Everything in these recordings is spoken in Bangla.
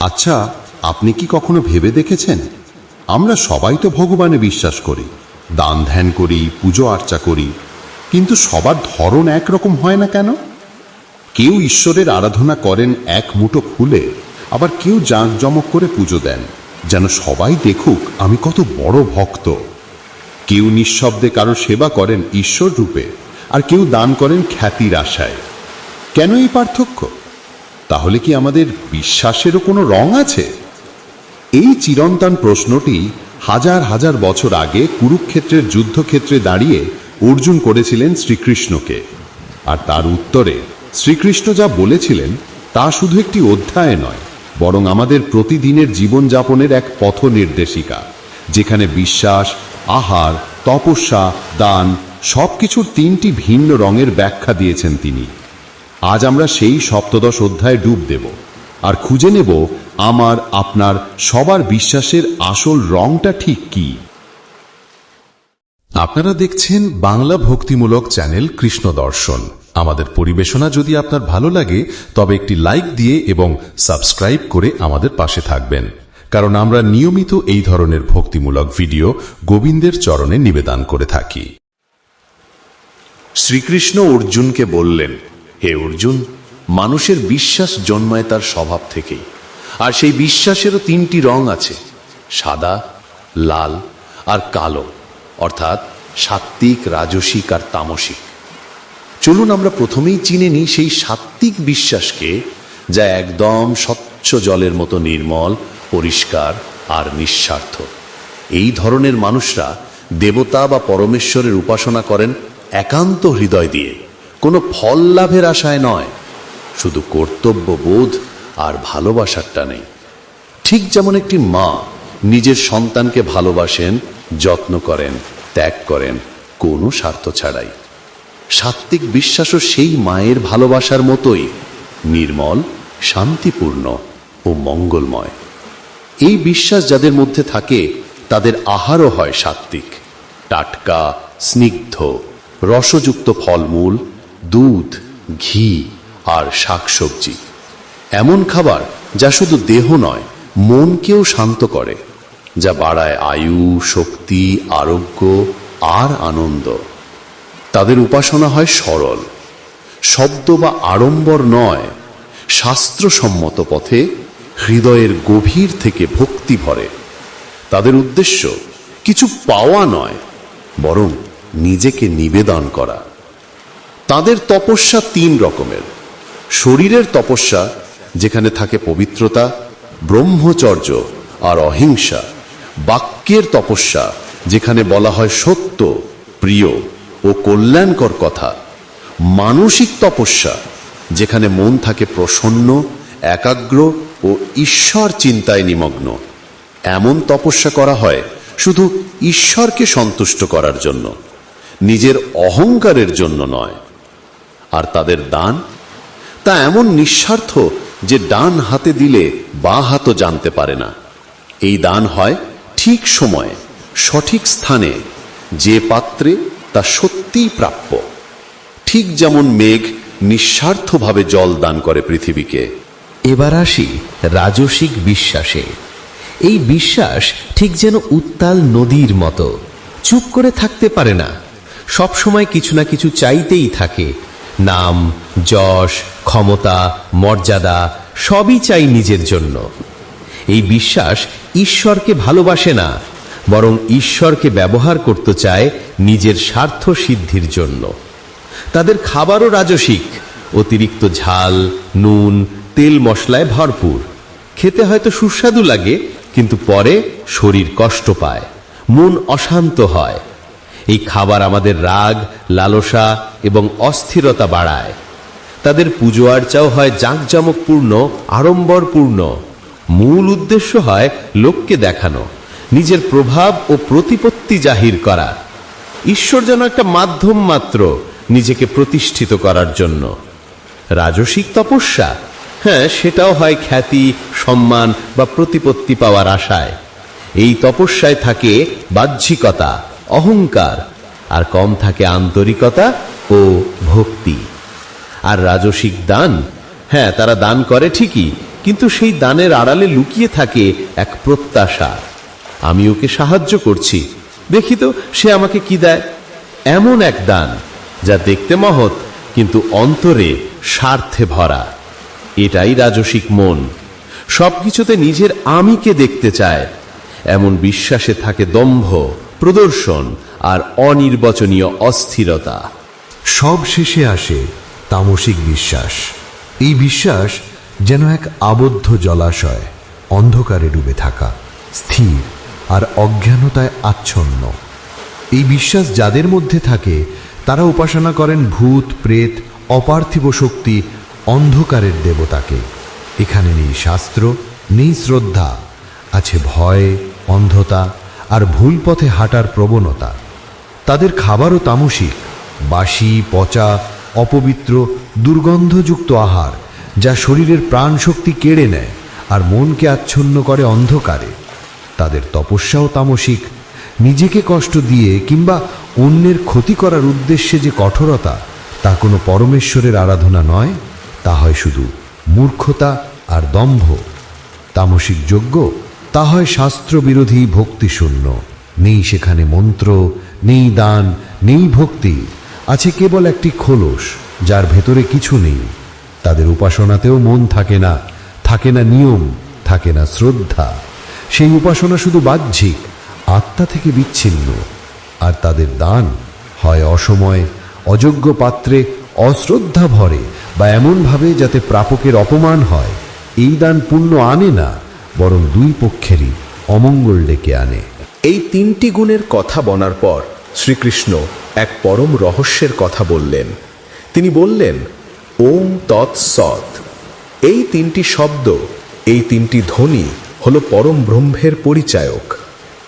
আচ্ছা আপনি কি কখনো ভেবে দেখেছেন? আমরা সবাই তো ভগবানে বিশ্বাস করি, দান ধ্যান করি, পুজো আর্চা করি, কিন্তু সবার ধরন একরকম হয় না কেন? কেউ ঈশ্বরের আরাধনা করেন এক মুঠো ফুলে, আবার কেউ জাঁকজমক করে পুজো দেন, যেন সবাই দেখুক আমি কত বড় ভক্ত। কেউ নিঃশব্দে কারও সেবা করেন ঈশ্বর রূপে, আর কেউ দান করেন খ্যাতির আশায়। কেন এই পার্থক্য? তাহলে কি আমাদের বিশ্বাসেরও কোনো রং আছে? এই চিরন্তন প্রশ্নটি হাজার হাজার বছর আগে কুরুক্ষেত্রের যুদ্ধক্ষেত্রে দাঁড়িয়ে অর্জুন করেছিলেন শ্রীকৃষ্ণকে। আর তার উত্তরে, শ্রীকৃষ্ণ যা বলেছিলেন তা শুধু একটি অধ্যায় নয়, বরং আমাদের প্রতিদিনের জীবনযাপনের এক পথ নির্দেশিকা যেখানে বিশ্বাস, আহার, তপস্যা, দান সবকিছুর তিনটি ভিন্ন রঙের ব্যাখ্যা দিয়েছেন তিনি। আজ আমরা সেই সপ্তদশ অধ্যায়ে ডুব দেব আর খুঁজে নেব আমার, আপনার, সবার বিশ্বাসের আসল রংটা ঠিক কি। আপনারা দেখছেন বাংলা ভক্তিমূলক চ্যানেল কৃষ্ণ দর্শন। আমাদের পরিবেশনা যদি আপনার ভালো লাগে, তবে একটি লাইক দিয়ে এবং সাবস্ক্রাইব করে আমাদের পাশে থাকবেন। কারণ আমরা নিয়মিত এই ধরনের ভক্তিমূলক ভিডিও গোবিন্দের চরণে নিবেদন করে থাকি। শ্রীকৃষ্ণ অর্জুনকে বললেন হে অর্জুন, মানুষের বিশ্বাস জন্মায় তার স্বভাব থেকেই। আর সেই বিশ্বাসেরও তিনটি রং আছে, সাদা, লাল আর কালো, অর্থাৎ সাত্ত্বিক, রাজসিক আর তামসিক। চলুন আমরা প্রথমেই চিনে নিই সেই সাত্ত্বিক বিশ্বাসকে, যা একদম স্বচ্ছ জলের মতো নির্মল, পরিষ্কার আর নিঃস্বার্থ। এই ধরনের মানুষরা দেবতা বা পরমেশ্বরের উপাসনা করেন একান্ত হৃদয় দিয়ে। কোনো ফল লাভের আশায় নয়, শুধু কর্তব্য বোধ আর ভালোবাসারটা নেই ঠিক যেমন একটি মা নিজের সন্তানকে ভালোবাসেন, যত্ন করেন, ত্যাগ করেন, কোনো স্বার্থ ছাড়াই। সাত্ত্বিক বিশ্বাসও সেই মায়ের ভালোবাসার মতোই নির্মল, শান্তিপূর্ণ ও মঙ্গলময়। এই বিশ্বাস যাদের মধ্যে থাকে, তাদের আহারও হয় সাত্ত্বিক। টাটকা, স্নিগ্ধ, রসযুক্ত ফলমূল দুধ, ঘি আর শাকসবজি। এমন খাবার যা শুধু দেহ নয়, মনকেও শান্ত করে, যা বাড়ায় আয়ু, শক্তি, আরোগ্য আর আনন্দ। তাদের উপাসনা হয় সরল। শব্দ বা আড়ম্বর নয়, শাস্ত্রসম্মত পথে হৃদয়ের গভীর থেকে ভক্তি ভরে। তাদের উদ্দেশ্য কিছু পাওয়া নয়, বরং নিজেকে নিবেদন করা। তাদের তপস্যা তিন রকমের। শরীরের তপস্যা, যেখানে থাকে পবিত্রতা, ব্রহ্মচর্য আর অহিংসা। বাক্যের তপস্যা, যেখানে বলা হয় সত্য, প্রিয় ও কল্যাণকর কথা। মানসিক তপস্যা, যেখানে মন থাকে প্রসন্ন, একাগ্র ও ঈশ্বর চিন্তায় নিমগ্ন। এমন তপস্যা করা হয় শুধু ঈশ্বরকে সন্তুষ্ট করার জন্য, নিজের অহংকারের জন্য নয়। আর তাদের দান? তা এমন নিঃস্বার্থ যে ডান হাতে দিলে বা হাতও জানতে পারে না। এই দান হয় ঠিক সময়ে, সঠিক স্থানে, যে পাত্রে তা সত্যিই প্রাপ্য। ঠিক যেমন মেঘ নিঃস্বার্থভাবে জল দান করে পৃথিবীকে। এবার আসি রাজসিক বিশ্বাসে। এই বিশ্বাস ঠিক যেন উত্তাল নদীর মতো। চুপ করে থাকতে পারে না। সব সময় কিছু না কিছু চাইতেই থাকে। নাম, যশ, ক্ষমতা, মর্যাদা সবই চাই নিজের জন্য। এই বিশ্বাস ঈশ্বরকে ভালোবাসে না, বরং ঈশ্বরকে ব্যবহার করতে চায় নিজের স্বার্থ সিদ্ধির জন্য। তাদের খাবারও রাজসিক, অতিরিক্ত ঝাল, নুন, তেল মশলায় ভরপুর। খেতে হয়তো সুস্বাদু লাগে, কিন্তু পরে শরীর কষ্ট পায়, মন অশান্ত হয়। এই খাবার আমাদের রাগ, লালসা এবং অস্থিরতা বাড়ায়। তাদের পুজো আর্চাও হয় জাঁকজমকপূর্ণ, আড়ম্বরপূর্ণ। মূল উদ্দেশ্য হয় লোককে দেখানো, নিজের প্রভাব ও প্রতিপত্তি জাহির করা। ঈশ্বর যেন একটা মাধ্যম মাত্র নিজেকে প্রতিষ্ঠিত করার জন্য। রাজসিক তপস্যা? হ্যাঁ সেটাও হয় খ্যাতি, সম্মান বা প্রতিপত্তি পাওয়ার আশায়। এই তপস্যায় থাকে বাহ্যিকতা, অহংকার আর কম থাকে আন্তরিকতা ও ভক্তি। আর রাজসিক দান হ্যাঁ তারা দান করে ঠিকই, কিন্তু সেই দানের আড়ালে লুকিয়ে থাকে এক প্রত্যাশা। আমি ওকে সাহায্য করছি। দেখি তো, সে আমাকে কি দেয়? এমন এক দান, যা দেখতে মহৎ, কিন্তু অন্তরে স্বার্থে ভরা। এটাই রাজসিক মন। সবকিছুতে নিজের আমিকে দেখতে চায়। এমন বিশ্বাসে থাকে দম্ভ, প্রদর্শন আর অনির্বচনীয় অস্থিরতা। সব শেষে আসে তামসিক বিশ্বাস। এই বিশ্বাস যেন এক আবদ্ধ জলাশয়, অন্ধকারে ডুবে থাকা, স্থির আর অজ্ঞানতায় আচ্ছন্ন। এই বিশ্বাস যাদের মধ্যে থাকে, তারা উপাসনা করেন ভূত, প্রেত, অপার্থিব শক্তি, অন্ধকারের দেবতাকে। এখানে নেই শাস্ত্র, নেই শ্রদ্ধা, আছে ভয়, অন্ধতা আর ভুল পথে হাঁটার প্রবণতা। তাদের খাবারও তামসিক, বাসি, পচা, অপবিত্র, দুর্গন্ধযুক্ত আহার, যা শরীরের প্রাণশক্তি কেড়ে নেয় আর মনকে আচ্ছন্ন করে অন্ধকারে। তাদের তপস্যাও তামসিক, নিজেকে কষ্ট দিয়ে কিংবা অন্যের ক্ষতি করার উদ্দেশ্যে যে কঠোরতা, তা কোনো পরমেশ্বরের আরাধনা নয়, তা হয় শুধু মূর্খতা আর দম্ভ। তামসিক যোগ্য তা হয় শাস্ত্রবিরোধী ভক্তিশূন্য। নেই সেখানে মন্ত্র নেই দান, নেই ভক্তি। আছে কেবল একটি খোলস, যার ভেতরে কিছু নেই। তাদের উপাসনাতেও মন থাকে না থাকে না নিয়ম, থাকে না শ্রদ্ধা। সেই উপাসনা শুধু বাহ্যিক, আত্মা থেকে বিচ্ছিন্ন। আর তাদের দান হয় অসময়, অযোগ্য পাত্রে অশ্রদ্ধা ভরে বা এমনভাবে যাতে প্রাপকের অপমান হয়। এই দান পুণ্য আনে না, বরং দুই পক্ষেরই অমঙ্গল ডেকে আনে। এই তিনটি গুণের কথা বলার পর শ্রীকৃষ্ণ এক পরম রহস্যের কথা বললেন। তিনি বললেন, ওম তৎসৎ এই তিনটি শব্দ, এই তিনটি ধ্বনি হলো পরম ব্রহ্মের পরিচায়ক।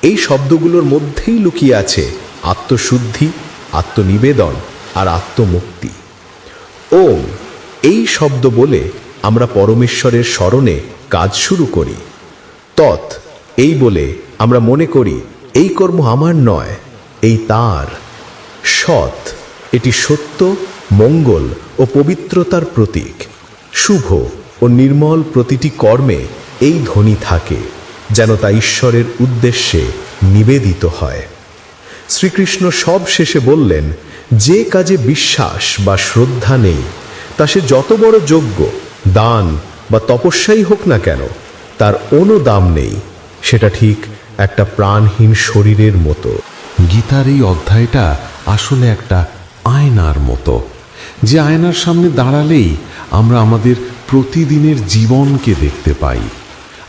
এই শব্দগুলোর মধ্যেই লুকিয়ে আছে আত্মশুদ্ধি, আত্মনিবেদন আর আত্মমুক্তি। ওম, এই শব্দ বলে আমরা পরমেশ্বরের স্মরণে কাজ শুরু করি। তৎ, এই বলে আমরা মনে করি, এই কর্ম আমার নয়, এই তার। সৎ, এটি সত্য, মঙ্গল ও পবিত্রতার প্রতীক। শুভ ও নির্মল প্রতিটি কর্মে এই ধ্বনি থাকে, যেন তা ঈশ্বরের উদ্দেশ্যে নিবেদিত হয়। শ্রীকৃষ্ণ সব শেষে বললেন, যে কাজে বিশ্বাস বা শ্রদ্ধা নেই, তা সে যত বড় যোগ্য দান বা তপস্যাই হোক না কেন, তার কোনো দাম নেই, সেটা ঠিক একটা প্রাণহীন শরীরের মতো। গীতার এই অধ্যায়টা আসলে একটা আয়নার মতো। যে আয়নার সামনে দাঁড়ালেই আমরা আমাদের প্রতিদিনের জীবনকে দেখতে পাই।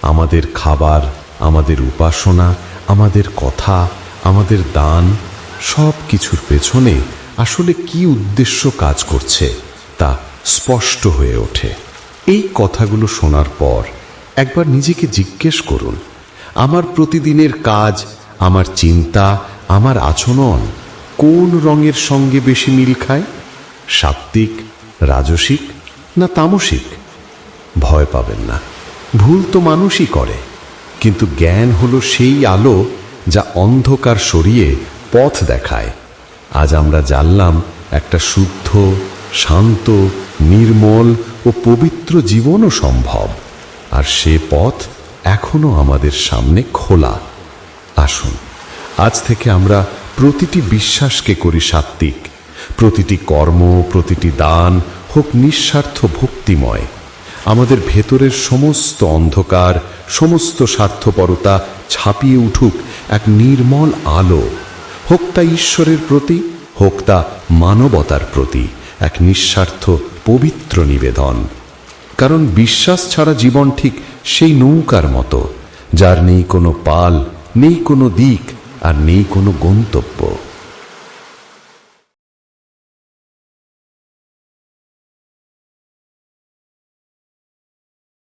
আমাদের খাবার, আমাদের উপাসনা, আমাদের কথা, আমাদের দান সব কিছুর পেছনে আসলে কি উদ্দেশ্য কাজ করছে তা স্পষ্ট হয়ে ওঠে। এই কথাগুলো শোনার পর একবার নিজেকে জিজ্ঞেস করুন আমার প্রতিদিনের কাজ, আমার চিন্তা, আমার আচরণ কোন রঙের সঙ্গে বেশি মিল খায়? সাত্ত্বিক, রাজসিক না তামসিক? ভয় পাবেন না। ভুল তো মানুষই করে, কিন্তু জ্ঞান হলো সেই আলো যা অন্ধকার সরিয়ে পথ দেখায়। আজ আমরা জানলাম একটা শুদ্ধ, শান্ত, নির্মল ও পবিত্র জীবনও সম্ভব, আর সে পথ এখনও আমাদের সামনে খোলা। আসুন, আজ থেকে আমরা প্রতিটি বিশ্বাসকে করি সাত্ত্বিক প্রতিটি কর্ম, প্রতিটি দান হোক নিঃস্বার্থ ভক্তিময়। আমাদের ভেতরের সমস্ত অন্ধকার, সমস্ত স্বার্থপরতা ছাপিয়ে উঠুক এক নির্মল আলো। হোক তা ঈশ্বরের প্রতি, হোক তা মানবতার প্রতি এক নিঃস্বার্থ পবিত্র নিবেদন। কারণ বিশ্বাস ছাড়া জীবন ঠিক সেই নৌকার মতো, যার নেই কোনো পাল, নেই কোনো দিক, আর নেই কোনো গন্তব্য।